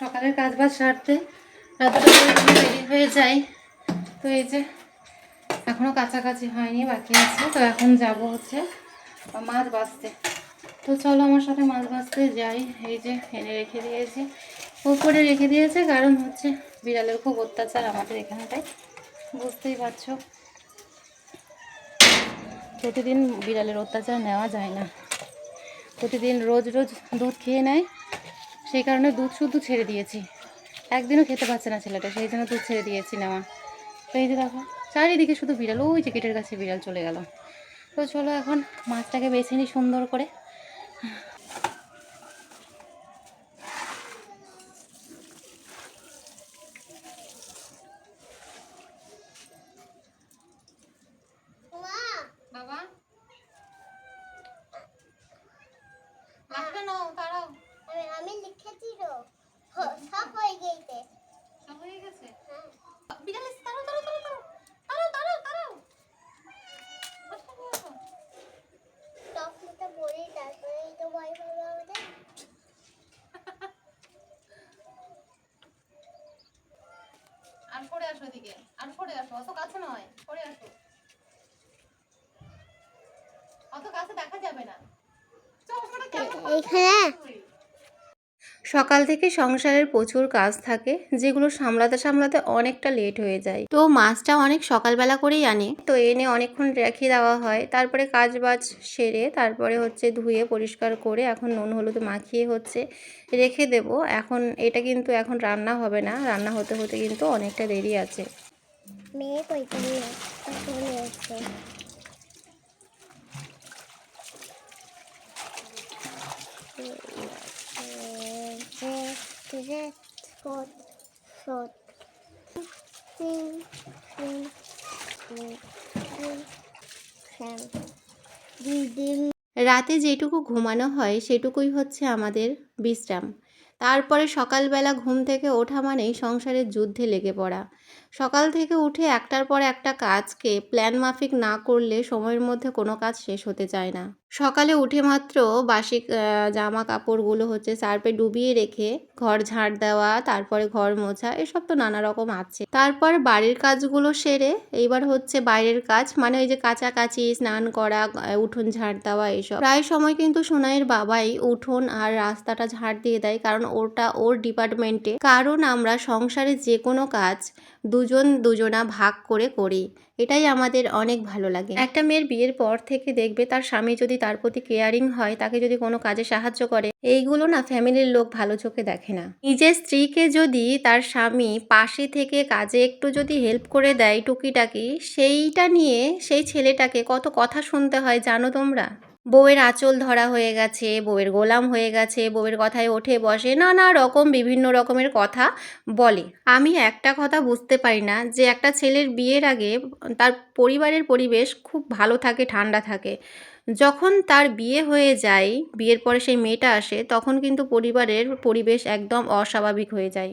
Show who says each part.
Speaker 1: সকালের কাজ বাজ সারতে এতটা রেডি হয়ে যাই। তো এই যে এখনও কাছাকাছি হয়নি, বাকি আছে। তো এখন যাব হচ্ছে মাছ বাছতে তো চলো আমার সাথে মাছ বাছতে যাই। এই যে এনে রেখে দিয়েছি। উপরে রেখে দিয়েছে, কারণ হচ্ছে বিড়ালের খুব অত্যাচার আমাদের এখানটায় বুঝতেই পারছ। প্রতিদিন বিড়ালের অত্যাচার নেওয়া যায় না। প্রতিদিন রোজ রোজ দুধ খেয়ে নেয়। সেই কারণে দুধ শুধু ছেড়ে দিয়েছি। একদিনও খেতে পারছে না ছেলেটা, সেই জন্য দুধ ছেড়ে দিয়েছি নেওয়া। তো এই যে দেখো, চারিদিকে শুধু বিড়াল, ওই যে গেটের কাছে বিড়াল চলে গেল। তো চলো এখন মাছটাকে বেছে নিই সুন্দর করে বাবা মাছটা নাও তাড়াও
Speaker 2: আমি আমি লিখেছি তো হ- সব হয়ে গেছে
Speaker 1: সব হয়ে গেছে
Speaker 2: হ্যাঁ
Speaker 1: বিড়াল এসে তাড়াও তাড়াও তাড়াও তাড়াও তাড়াও তাড়াও মাছটা নিয়ে আসো।
Speaker 2: টপটা বলি তারপরে তো ভয় পাবে আমাদের
Speaker 1: আর সরে আসো এদিকে। আর সরে আসো অত কাছে নয় সরে আসো। অত কাছে দেখা যাবে না। চশমাটা কেমন সকাল থেকে সংসারের প্রচুর কাজ থাকে, যেগুলো সামলাতে সামলাতে অনেকটা লেট হয়ে যায়। তো মাছটা অনেক সকালবেলা করেই আনে। তো এনে অনেকক্ষণ রেখে দেওয়া হয়। তারপরে কাজ বাজ সেরে তারপরে হচ্ছে ধুয়ে পরিষ্কার করে এখন নুন হলুদ মাখিয়ে হচ্ছে রেখে দেব। এখন এটা কিন্তু এখন রান্না হবে না। রান্না হতে হতে কিন্তু অনেকটা দেরি আছে।
Speaker 2: মেয়ে এসছে দিদি
Speaker 1: রাতে যেটুকু ঘুমানো হয়, সেটুকুই হচ্ছে আমাদের বিশ্রাম। তারপরে সকালবেলা ঘুম থেকে ওঠা মানেই সংসারের যুদ্ধে লেগে পড়া। সকাল থেকে উঠে একটার পর একটা কাজকে প্ল্যান মাফিক না করলে সময়ের মধ্যে কোনো কাজ শেষ হতে চায় না। সকালে উঠে মাত্র বাসি জামা কাপড়গুলো হচ্ছে সার্পে ডুবিয়ে রেখে ঘর ঝাড় দেওয়া, তারপরে ঘর মোছা, এসব তো নানা রকম আছে। তারপর বাড়ির কাজগুলো সেরে এইবার হচ্ছে বাইরের কাজ মানে ওই যে কাচাকাচি স্নান করা উঠোন ঝাড় দেওয়া এইসব প্রায় সময় কিন্তু সোনাইয়ের বাবাই উঠোন আর রাস্তাটা ঝাড় দিয়ে দেয়, কারণ ওটা ওর ডিপার্টমেন্টে। কারণ আমরা সংসারে যে কোনো কাজ দুজন দুজনা ভাগ করে করি। এটাই আমাদের অনেক ভালো লাগে। একটা মেয়ের বিয়ের পর থেকে দেখবে তার স্বামী যদি তার প্রতি কেয়ারিং হয়, তাকে যদি কোনো কাজে সাহায্য করে, এইগুলো না ফ্যামিলির লোক ভালো চোখে দেখে না। নিজের স্ত্রীকে যদি তার স্বামী পাশে থেকে কাজে একটু যদি হেল্প করে দেয় টুকিটাকি, সেইটা নিয়ে সেই ছেলেটাকে কত কথা শুনতে হয় জানো তোমরা? বউয়ের আঁচল ধরা হয়ে গেছে, বউয়ের গোলাম হয়ে গেছে, বউয়ের কথায় ওঠে বসে, নানা রকম বিভিন্ন রকমের কথা বলে। আমি একটা কথা বুঝতে পারি না যে একটা ছেলের বিয়ের আগে তার পরিবারের পরিবেশ খুব ভালো থাকে, ঠান্ডা থাকে। যখন তার বিয়ে হয়ে যায়, বিয়ের পরে সেই মেয়েটা আসে, তখন কিন্তু পরিবারের পরিবেশ একদম অস্বাভাবিক হয়ে যায়।